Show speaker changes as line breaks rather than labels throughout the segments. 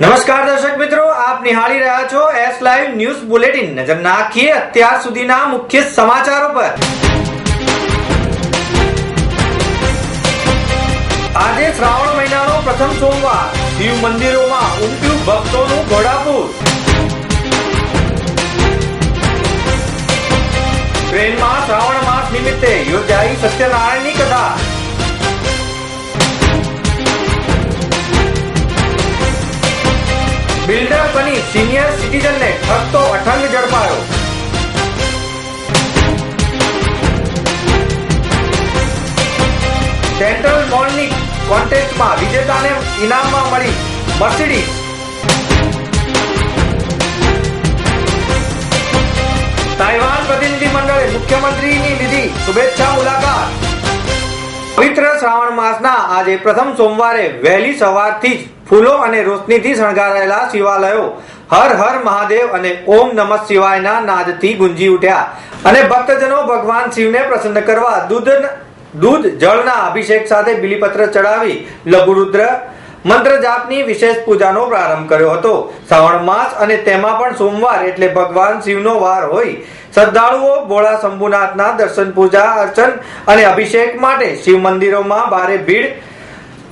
નમસ્કાર દર્શક મિત્રો, આપ નિહાળી રહ્યા છો એસ લાઈવ ન્યૂઝ બુલેટિન નજર નાખીએ અત્યાર સુધીના મુખ્ય સમાચારો પર. આજે શ્રાવણ મહિનાનો પ્રથમ સોમવાર. શિવ મંદિરોમાં ઉમટ્યું ભક્તોનું ઘોડાપુર. ટ્રેનમાં શ્રાવણ માસ નિમિત્તે યોજાઈ સત્યનારાયણની કથા. બિલ્ડર બની સિનિયર સિટીઝનને ઠગતો અઠંગ ઝડપાયો. સેન્ટ્રલ મોલની કોન્ટેસ્ટમાં વિજેતાને ઇનામમાં મળી મર્સિડીઝ. તાઇવાન પ્રતિનિધિ મંડળે મુખ્યમંત્રીની લીધી શુભેચ્છા મુલાકાત. પવિત્ર શ્રાવણ માસના આજે પ્રથમ સોમવારે વહેલી સવારથી જ ફૂલો અને રોશનીથી શણગારાયેલા શિવાલયો. હર હર મહાદેવ અને ઓમ નમઃ શિવાયના નાદથી ગુંજી ઉઠ્યા. અને ભક્તજનો ભગવાન શિવને પ્રસન્ન કરવા દૂધ દૂધ, જળના અભિષેક સાથે બિલીપત્ર ચડાવી લઘુરુદ્ર મંત્ર જાપની વિશેષ પૂજાનો પ્રારંભ કર્યો હતો. શ્રાવણ માસ અને તેમાં પણ સોમવાર એટલે ભગવાન શિવનો વાર હોય. શ્રદ્ધાળુઓ ભોળા શંભુનાથના દર્શન પૂજા, અર્ચન અને અભિષેક માટે શિવ મંદિરોમાં ભારે ભીડ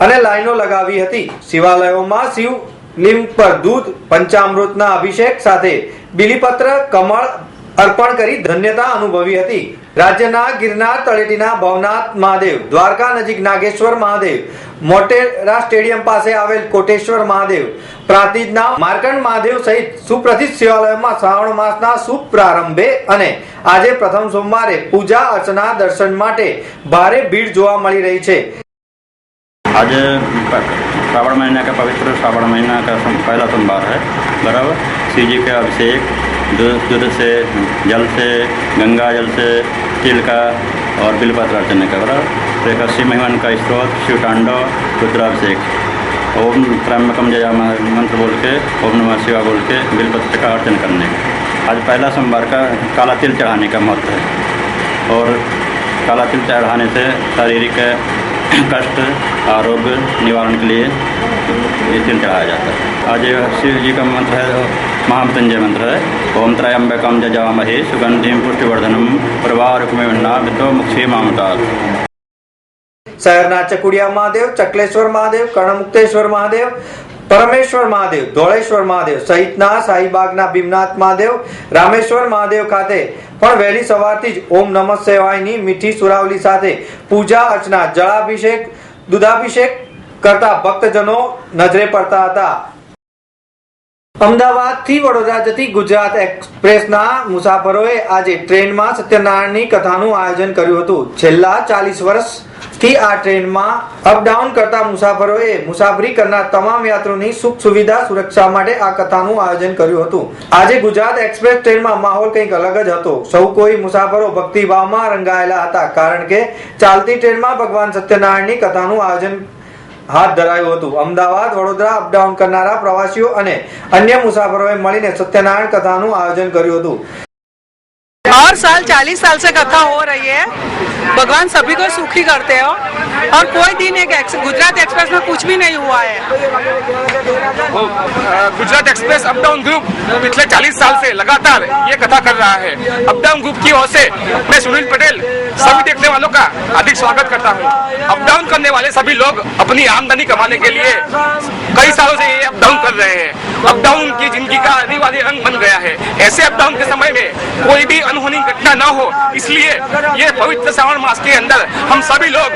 અને લાઈનો લગાવી હતી. શિવાલયોમાં શિવ લિંગ પર દૂધ, પંચામૃતના અભિષેક સાથે બિલીપત્ર, કમળ અર્પણ કરી ધન્યતા અનુભવી હતી. રાજ્યના ગિરનાર તળેટીના ભવનાથ મહાદેવ, દ્વારકા નજીક નાગેશ્વર મહાદેવ, મોટેરા સ્ટેડિયમ પાસે આવેલ કોટેશ્વર મહાદેવ, પ્રાંતિજના માર્કંડ મહાદેવ સહિત સુપ્રસિદ્ધ શિવાલયોમાં શ્રાવણ માસના શુભ પ્રારંભે અને આજે પ્રથમ સોમવારે પૂજા અર્ચના દર્શન માટે ભારે ભીડ જોવા મળી રહી છે.
आज श्रावण महीने का पवित्र श्रावण महीना का सम- पहला सोमवार है, बराबर? शिव जी का अभिषेक दूध से, जल से, गंगा जल से, तिल का और बिलपत्र अर्चन का, बराबर? तो एक शिव महिमान का स्त्रोत शिव तांडव रुद्राभिषेक। ओम त्र्यंबकम जया मंत्र बोल के, ओम नमः शिवा बोल के, बिलपत्र का अर्चन करने। का आज पहला सोमवार का काला तिल चढ़ाने का महत्व है। और काला तिल चढ़ाने से शारीरिक कष्ट आरोग्य निवारण के लिए ये तिल चढ़ाया जाता है आज ये शिव जी का मंत्र है महामृत्युंजय मंत्र है ओम त्रयंबकम जजामहे सुगंधिम पुष्टिवर्धनम प्रवारुकमेव नाभितो मुक्षे मामतात्
શહેરના ચકુડિયા મહાદેવ ચકલેશ્વર મહાદેવ કર્ણમુક્તેશ્વર મહાદેવ પરમેશ્વર મહાદેવ, ધોળેશ્વર મહાદેવ સહિતના શાહીબાગના ભીમનાથ મહાદેવ, રામેશ્વર મહાદેવ ખાતે પણ વહેલી સવારથી જ ઓમ નમઃ સેવાયની મીઠી સુરાવલી સાથે પૂજા અર્ચના, જળાભિષેક, દૂધાભિષેક કરતા ભક્તજનો નજરે પડતા હતા. અમદાવાદથી વડોદરા જતી ગુજરાત એક્સપ્રેસના મુસાફરોએ આજે ટ્રેનમાં સત્યનારાયણની કથાનું આયોજન કર્યું હતું. છેલ્લા ચાલીસ થી આ ટ્રેનમાં અપડાઉન કરતા મુસાફરોએ મુસાફરી કરનાર તમામ યાત્રીઓની સુખ સુવિધા સુરક્ષા માટે આ કથાનું આયોજન કર્યું હતું. આજે ગુજરાત એક્સપ્રેસ ટ્રેનમાં માહોલ કંઈક અલગ જ હતો. સૌ કોઈ મુસાફરો ભક્તિભાવમાં રંગાયેલા હતા, કારણ કે ચાલતી ટ્રેનમાં ભગવાન સત્યનારાયણની કથાનું આયોજન હાથ ધરાયું હતું. અમદાવાદ, વડોદરા અપડાઉન કરનારા પ્રવાસીઓ અને અન્ય મુસાફરોએ મળીને સત્યનારાયણ કથાનું આયોજન કર્યું હતું.
હર સાલ ચાલીસ સાલ સે કથા હો રહી હૈ भगवान सभी को सुखी करते हो, और कोई दिन एक गुजरात एक्सप्रेस में कुछ भी नहीं हुआ है।
Gujarat express up down group पिछले 40 साल से लगातार ये कथा कर रहा है। अप डाउन ग्रुप की ओर से मैं सुनील पटेल सभी देखने वालों का हार्दिक स्वागत करता हूँ। अप डाउन करने वाले सभी लोग अपनी आमदनी कमाने के लिए कई सालों से ये अप डाउन कर रहे हैं। अप डाउन की ज़िंदगी का अनिवार्य अंग बन गया है। ऐसे अप डाउन के समय में कोई भी अनहोनी घटना न हो, इसलिए ये पवित्र श्रावण मास के अंदर हम सभी लोग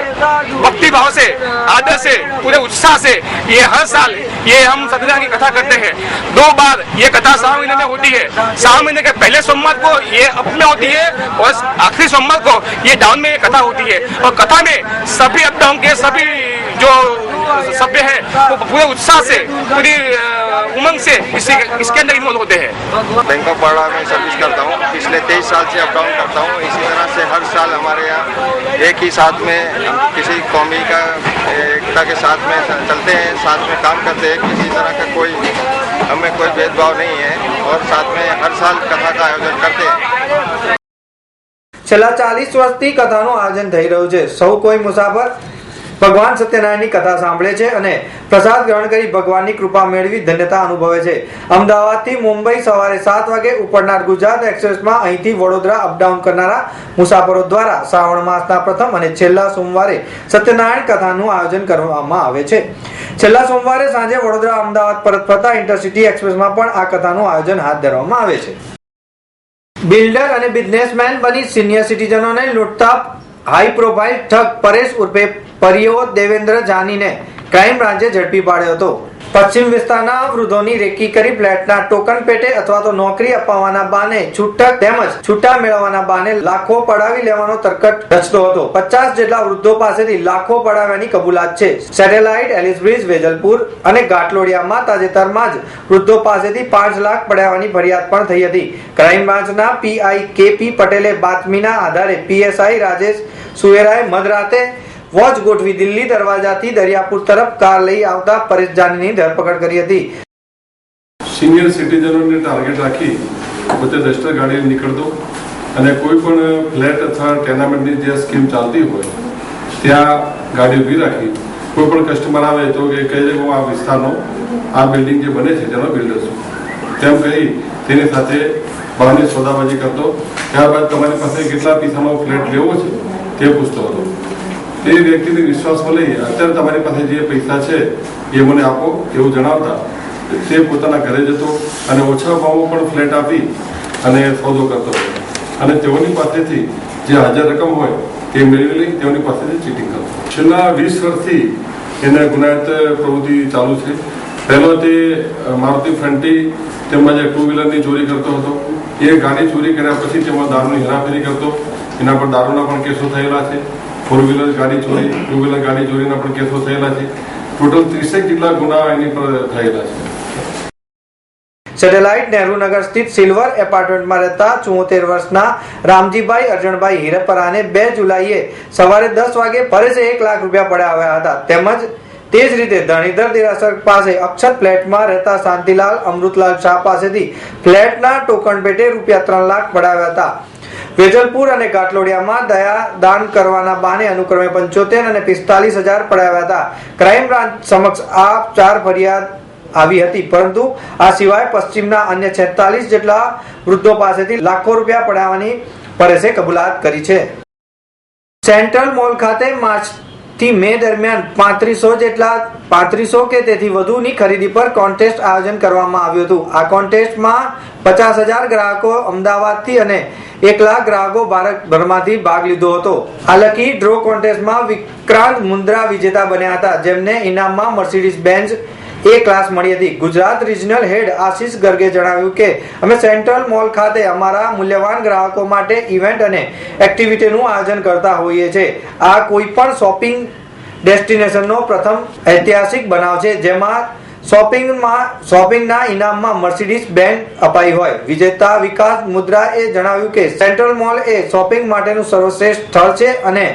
भक्ति भाव से, आदर से, पूरे उत्साह से ये हर साल ये हम सत्यनारायण की कथा करते हैं। दो बार ये कथा सहा महीने में होती है। सहा महीने के पहले सोमवार को ये अप में होती है और आखिरी सोमवार को ये डाउन में ये कथा होती है। और कथा में सभी अप डाउन के सभी जो सभ्य है वो पूरे उत्साह से पूरी अ, उमंग से इसी इसके अंदर इन्वॉल्व होते हैं
बैंक ऑफ बड़ौदा में सर्विस करता हूँ पिछले तेईस साल से अप डाउन करता हूँ इसी तरह से हर साल हमारे यहाँ एक ही साथ में किसी कौमी का एकता के साथ में चलते हैं साथ में काम करते हैं किसी तरह का कोई हमें कोई भेदभाव नहीं है और साथ में हर साल कथा का आयोजन करते हैं
છેલ્લા ચાલીસ વર્ષથી કથાનું આયોજન થઈ રહ્યું છે સૌ કોઈ મુસાફર ભગવાન સત્યનારાયણની કથા સાંભળે છે અને પ્રસાદ ગ્રહણ કરી ભગવાનની કૃપા મેળવી ધન્યતા અનુભવે છે. અમદાવાદથી મુંબઈ સવારે સાત વાગે ઉપડનાર ગુજરાત એક્સપ્રેસમાં અહીંથી વડોદરા અપડાઉન કરનારા મુસાફરો દ્વારા શ્રાવણ માસના પ્રથમ અને છેલ્લા સોમવારે સત્યનારાયણ કથાનું આયોજન કરવામાં આવે છે. છેલ્લા સોમવારે સાંજે વડોદરા, અમદાવાદ, પરત ફરતા ઇન્ટરસિટી એક્સપ્રેસમાં પણ આ કથાનું આયોજન હાથ ધરવામાં આવે છે. બિલ્ડર અને બિઝનેસમેન બની સિનિયર સિટીઝનોને લૂંટતા હાઈ પ્રોફાઇલ ઠગ પરેશ ઉર્ફે પરિયો દેવેન્દ્ર જાનીને ક્રાઇમ બ્રાન્ચે ઝડપી પાડ્યો હતો. પશ્ચિમ વિસ્તારના વૃદ્ધોની રેકી કરી ફ્લેટના ટોકન પેટે અથવા તો નોકરી અપાવવાના બાને છૂટક તેમજ છૂટા મેળવવાના બાને લાખો પડાવી લેવાનો તરકટ રચતો હતો. પચાસ જેટલા વૃદ્ધો પાસેથી લાખો પડાવવાની કબૂલાત છે. સેટેલાઇટ, એલિસબ્રિજ, વેજલપુર અને ઘાટલોડિયામાં તાજેતરમાં જ વૃદ્ધો પાસેથી પાંચ લાખ પડાવવાની ફરિયાદ પણ થઈ હતી. ક્રાઇમ બ્રાન્ચના પીઆઈ કેપી પટેલે બાતમીના આધારે પીએસઆઈ રાજેશ સુએરાએ મધરાતે વોચ ગોઠવી દિલ્હી દરવાજાથી દરિયાપુર તરફ કાર લઈ આવતા પરેશ જાનીની ધરપકડ કરી હતી.
સિનિયર સિટીઝનોને ટાર્ગેટ રાખી પોતે રજિસ્ટર ગાડી નીકળતો અને કોઈ પણ ફ્લેટ અથવા ટેનામેન્ટની જે સ્કીમ ચાલતી હોય, ત્યાં ગાડી ઊભી રાખી. કોઈ પણ કસ્ટમર આવે તો એ કહી દે આ વિસ્તારનો, આ બિલ્ડિંગ જે બને છે, તેનો બિલ્ડર છું. તેમ કહી તેની સાથે બહારની સોદાબાજી કરતો. ત્યારબાદ તમારી પાસે કેટલા પૈસાનો ફ્લેટ લેવો છે, તે પૂછતો હતો. તે વ્યક્તિને વિશ્વાસમાં લઈ અત્યારે તમારી પાસે જે પૈસા છે, એ મને આપો એવું જણાવતા. તે પોતાના ઘરે જતો અને ઓછા ભાવમાં પણ ફ્લેટ આપી અને સોદો કરતો અને તેઓની પાસેથી જે હાજર રકમ હોય, તે મેળવી લઈ તેઓની પાસેથી ચીટિંગ કરતો. છેલ્લા વીસ વર્ષથી એને ગુનાયત પ્રવૃત્તિ ચાલુ છે. પહેલો તે મારુતિ ફ્રન્ટી તેમજ ટુ વ્હીલરની ચોરી કરતો હતો. એ ગાડી ચોરી કર્યા પછી તેમાં દારૂની હેરાફેરી કરતો. એના પર દારૂના પણ કેસો થયેલા છે. ફોર વ્હીલર ગાડી ચોરી, ટુ વ્હીલર ગાડી ચોરીના પણ કેસો થયેલા છે. ટોટલ ત્રીસેક જેટલા ગુના એની પર થયેલા છે.
સેટેલાઇટ નહેરુનગર સ્થિત સિલ્વર એપાર્ટમેન્ટમાં રહેતા ચુમ્મોતેર વર્ષના રામજીભાઈ અર્જણભાઈ હિરપરાને બે જુલાઈએ સવારે દસ વાગે ફરેસે એક લાખ રૂપિયા પડ્યા આવ્યા હતા. તેમજ તે જ રીતે ધણીધર દેરાસર પાસે અક્ષર ફ્લેટમાં રહેતા શાંતિલાલ અમૃતલાલ શાહ પાસેથી ફ્લેટના ટોકન પેટે રૂપિયા ત્રણ લાખ પડાવ્યા હતા. વેજલપુર અને ઘાટલોડિયામાં દયા દાન કરવાના બાને અનુક્રમે પંચોતેર અને પિસ્તાલીસ હજાર પડાવ્યા હતા. ક્રાઇમ બ્રાન્ચ સમક્ષ આ ચાર ફરિયાદ આવી હતી, પરંતુ આ સિવાય પશ્ચિમના અન્ય છેતાલીસ જેટલા વૃદ્ધો પાસેથી લાખો રૂપિયા પડાવવાની પરેશે કબૂલાત કરી છે. સેન્ટ્રલ મોલ ખાતે માર્ચથી મે દરમિયાન પાંત્રીસો જેટલા, પાંત્રીસો કે તેથી વધુની ખરીદી પર કોન્ટેસ્ટ આયોજન કરવામાં આવ્યું હતું. આ કોન્ટેસ્ટમાં પચાસ હજાર ગ્રાહકો અમદાવાદથી અને એક લાખ ગ્રાહકો ભારતભરમાંથી ભાગ લીધો હતો. આ લકી ડ્રો કોન્ટેસ્ટમાં વિક્રાંત મુન્દ્રા વિજેતા બન્યા હતા, જેમને ઇનામમાં મર્સિડીઝ બેન્ઝ એ ક્લાસ મળી હતી. ગુજરાત રિજનલ હેડ આશીષ ગર્ગે જણાવ્યું કે, અમે સેન્ટ્રલ મોલ ખાતે અમારા મૂલ્યવાન ગ્રાહકો માટે ઇવેન્ટ અને એક્ટિવિટીનું આયોજન કરતા હોઈએ છીએ. આ કોઈ પણ શોપિંગ ડેસ્ટિનેશનનો પ્રથમ ઐતિહાસિક બનાવ છે, જેમાં શોપિંગમાં, શોપિંગના ઇનામમાં મર્સિડીઝ બેન્ડ અપાઈ હોય. વિજેતા વિકાસ મુદ્રા એ જણાવ્યું કે સેન્ટ્રલ મોલ એ શોપિંગ માટેનું સર્વશ્રેષ્ઠ સ્થળ છે અને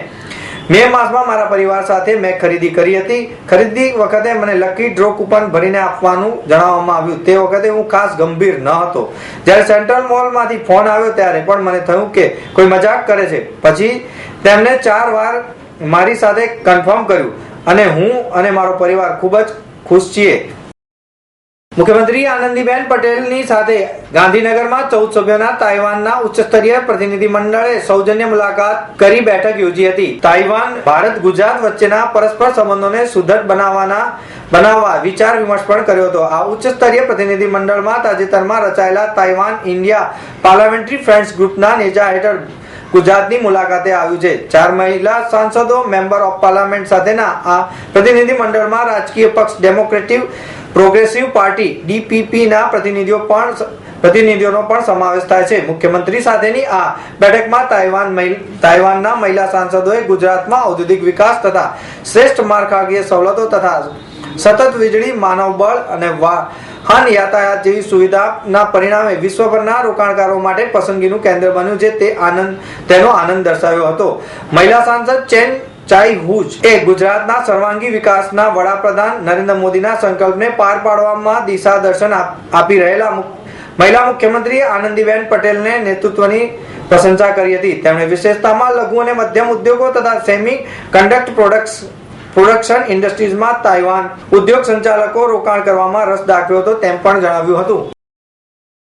મે માસમાં મારા પરિવાર સાથે મેં ખરીદી કરી હતી. ખરીદી વખતે મને લકી ડ્રો કૂપન ભરીને આપવાનું જણાવવામાં આવ્યું. તે વખતે હું ખાસ ગંભીર ન હતો. જ્યારે સેન્ટ્રલ મોલમાંથી ફોન આવ્યો ત્યારે પણ મને થયું કે કોઈ મજાક કરે છે. પછી તેમણે ચાર વાર મારી સાથે કન્ફર્મ કર્યું. અને હું અને મારો પરિવાર ખૂબ જ ખુશ છીએ. મુખ્યમંત્રી આનંદીબેન પટેલની સાથે ગાંધીનગરમાં ચૌદ સભ્યોના તાઇવાનના ઉચ્ચસ્તરીય પ્રતિનિધિ મંડળે સૌજન્ય મુલાકાત કરી બેઠક યોજી હતી. તાઇવાન, ભારત, ગુજરાત વચ્ચેના પરસ્પર સંબંધોને સુદૃઢ બનાવવાના બનાવવા વિચાર વિમર્શ પણ કર્યો હતો. આ ઉચ્ચ સ્તરીય પ્રતિનિધિ મંડળમાં તાજેતરમાં રચાયેલા તાઇવાન ઇન્ડિયા પાર્લામેન્ટરી ફ્રેન્ડ્સ ગ્રુપના નેજા હેઠળ ગુજરાતની મુલાકાતે આવ્યું છે. ચાર મહિલા સાંસદો, મેમ્બર ઓફ પાર્લામેન્ટ સાથેના આ પ્રતિનિધિ મંડળમાં રાજકીય પક્ષ ડેમોક્રેટિક પ્રોગ્રેસિવ પાર્ટી ડીપીપીના પ્રતિનિધિઓ પણ પ્રતિનિધિઓનો પણ સમાવેશ થાય છે. મુખ્યમંત્રી સાથેની આ બેઠકમાં તાઇવાન તાઇવાનના મહિલા સાંસદોએ ગુજરાતમાં ઔદ્યોગિક વિકાસ તથા શ્રેષ્ઠ માળખાકીય સવલતો તથા સતત વીજળી, માનવ બળ અને વાહન યાતાયાત જેવી સુવિધાના પરિણામે વિશ્વભરના રોકાણકારો માટે પસંદગીનું કેન્દ્ર બન્યું છે. તે આનંદ, તેનો આનંદ દર્શાવ્યો હતો. મહિલા સાંસદ ચેન ચાઈ હુજ એ ગુજરાતના સર્વાંગી વિકાસના વડાપ્રધાન નરેન્દ્ર મોદીના સંકલ્પને પાર પાડવામાં દિશા દર્શન આપી રહેલા મહિલા મુખ્યમંત્રીએ આનંદીબેન પટેલને નેતૃત્વની પ્રશંસા કરી હતી. તેમણે વિશેષતામાં લઘુ અને મધ્યમ ઉદ્યોગો તથા સેમી કન્ડક્ટ પ્રોડક્ટ્સ, પ્રોડક્શન ઇન્ડસ્ટ્રીઝમાં તાઇવાન ઉદ્યોગ સંચાલકો રોકાણ કરવામાં રસ દાખવ્યો હતો તેમ પણ જણાવ્યું હતું.